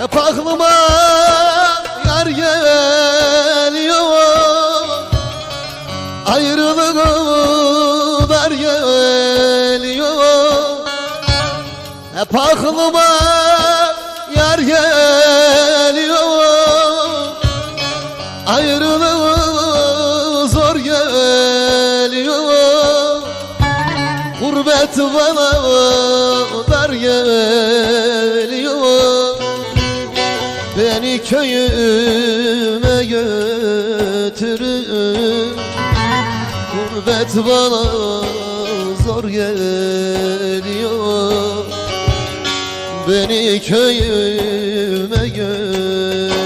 Kapağıma yar geliyor. Ayrılığım dar geliyor. Hep aklıma yar geliyor. Ayrılığım zor geliyor. Gurbet bana dar geliyor. Beni köyüme götürün Gurbet bana zor geliyor. Beni köyüme götürün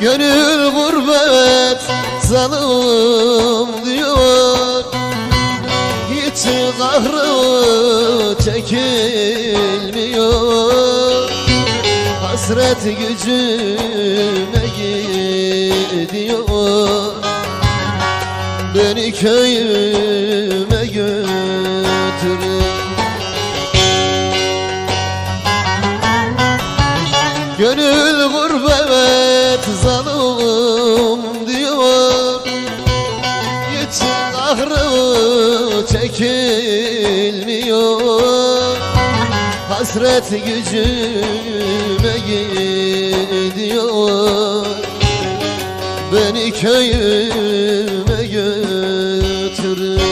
Gönül gurbet zalim diyor kahrı çekilmiyor. Hasret gücüme gidiyor. Beni köyüme götürün Gönül gurbet zalim çekilmiyor. Hasret gücüme gidiyor. Beni köyüme götürün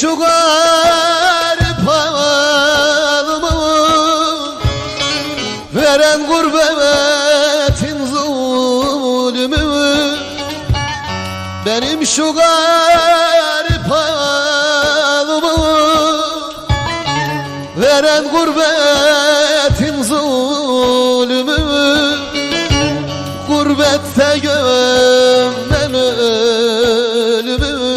şu garip halımı Veren gurbetin zulmü. Benim şu garip halımı Veren gurbetin zulmü. Gurbette gömmen ölümü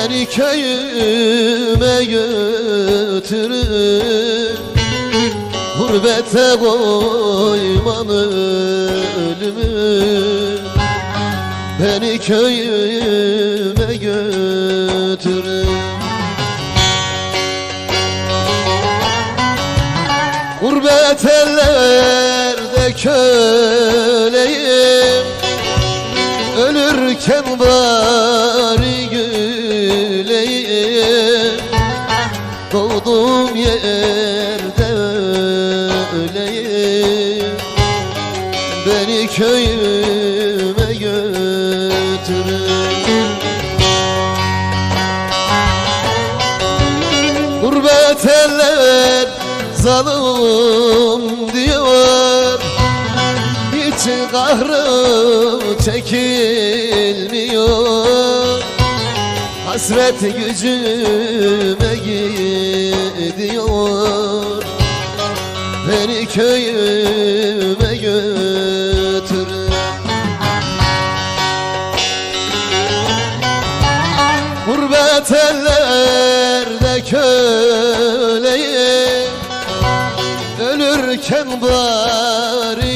Beni köyüme götürün Gurbete koyman ölümü. Beni köyüme götürün Gurbet ellerde köleyim. Ölürken bari köyüme götürün. Gurbet eller zalim diyor. Hiç kahrı çekilmiyor. Hasret gücüme gidiyor. Beni köyüme Ölürken bari